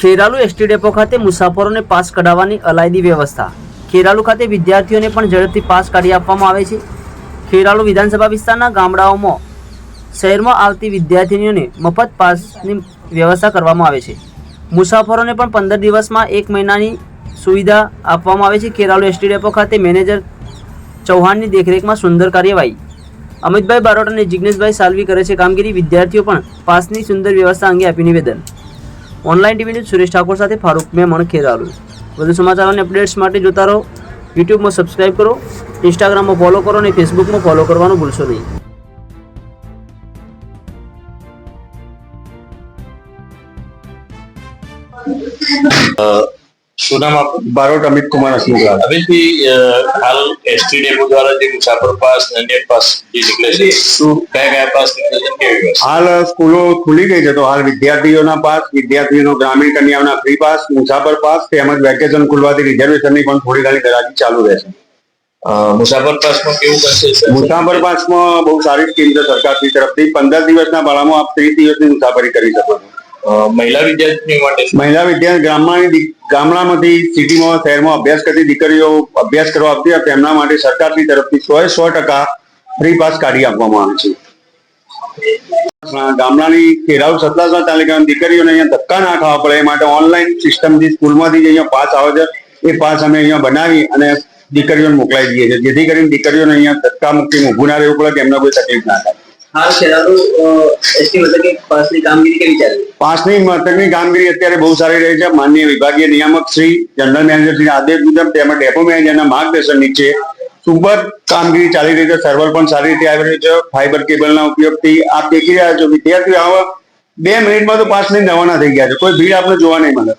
Kheralu ST depot ખાતે મુસાફરોને pass કઢાવવાની અલાયદી વ્યવસ્થા. ખેરાલુ ખાતે વિદ્યાર્થીઓને પણ ઝડપથી પાસ કાઢી આપવામાં આવે છે. ખેરાલુ વિધાનસભા વિસ્તારના ગામડાઓમાં, શહેરમાં આવતી વિદ્યાર્થીનીઓને મફત પાસની વ્યવસ્થા કરવામાં આવે છે. મુસાફરોને પણ પંદર દિવસમાં એક મહિનાની સુવિધા આપવામાં આવે છે. ખેરાલુ એસટી ડેપો ખાતે મેનેજર ચૌહાણની દેખરેખમાં સુંદર કાર્યવાહી. અમિતભાઈ બારોટ અને જિગ્નેશભાઈ સાલવી કરે છે કામગીરી. વિદ્યાર્થીઓ પણ પાસની સુંદર વ્યવસ્થા અંગે આપી નિવેદન. Online TV news Suresh Thakor સાથે ફારૂક મેમણ ખેરાલુ. વધુ સમાચાર અને અપડેટ્સ માટે જોતા રહો. યુટ્યુબમાં સબસ્ક્રાઇબ કરો. ઇન્સ્ટાગ્રામમાં ફોલો કરો અને ફેસબુકમાં ફોલો કરવાનું ભૂલશો નહીં. શું નામ આપનું? બારોટ અમિત કુમાર અસ્મિકલાલ અમિતભાઈ હાલ એસટી ડેપો દ્વારા જે મુસાફર પાસ અન્ય પાસ જે નીકળે છે શું કયા કયા પાસ નીકળે છે કેવી હાલ સ્કૂલો ખુલી ગઈ છે તો હાલ વિદ્યાર્થીઓના પાસ વિદ્યાર્થીઓનો ગ્રામીણ કન્યાઓના ફ્રી પાસ મુસાફર પાસ તેમજ વેકેશન ખુલવાથી રિઝર્વેશનની પણ થોડી ઘણી ગરાકી ચાલુ રહેશે મુસાફર પાસમાં કેવું કરશે મુસાફર પાસમાં બહુ સારી સ્કીમ છે સરકારની તરફથી. પંદર દિવસના ભાડામાં આપ ત્રીસ દિવસની મુસાફરી કરી શકો છો. મહિલા વિદ્યાર્થીઓ માટે મહિલા વિદ્યાર્થી દી- ગામડામાંથી, સિટીમાં, શહેરમાં અભ્યાસ કરતી દીકરીઓ અભ્યાસ કરવા આવતી હોય, તેમના માટે સરકારની તરફથી સો એ સો ટકા ફ્રી પાસ કાઢી આપવામાં આવે છે. ગામડાની ખેરાવ સતલાસણા તાલુકાની દીકરીઓને અહીંયા ધક્કા ના ખાવા પડે, એ માટે ઓનલાઈન સિસ્ટમથી સ્કૂલમાંથી જે અહીંયા પાસ આવે છે, એ પાસ અમે અહીંયા બનાવી અને દીકરીઓને મોકલાવી દઈએ છીએ. જેથી કરીને દીકરીઓને અહીંયા ધક્કા મુક્તિ ઊભું ના રહેવું પડે, કે એમને કોઈ તકલીફ ના થાય. હાલ ખેરાલુ એસટી મતલબ કે પાસની કામગીરી કેવી ચાલે પાસની મથકની કામગીરી અત્યારે બહુ સારી રહી છે. માનનીય વિભાગીય નિયામક શ્રી, જનરલ મેનેજર શ્રી આદેશ મુજબ તેમજ ડેપો મેનેજરના માર્ગદર્શન નીચે સુપર કામગીરી ચાલી રહી છે. સર્વર પણ સારી રીતે આવી રહ્યું છે. ફાઈબર કેબલના ઉપયોગથી આપ દેખી રહ્યા છો, વિદ્યાર્થીઓ, આવા બે મિનિટમાં તો પાસ લઈને રવાના થઈ ગયા છે. કોઈ ભીડ આપણે જોવા નહીં મળે.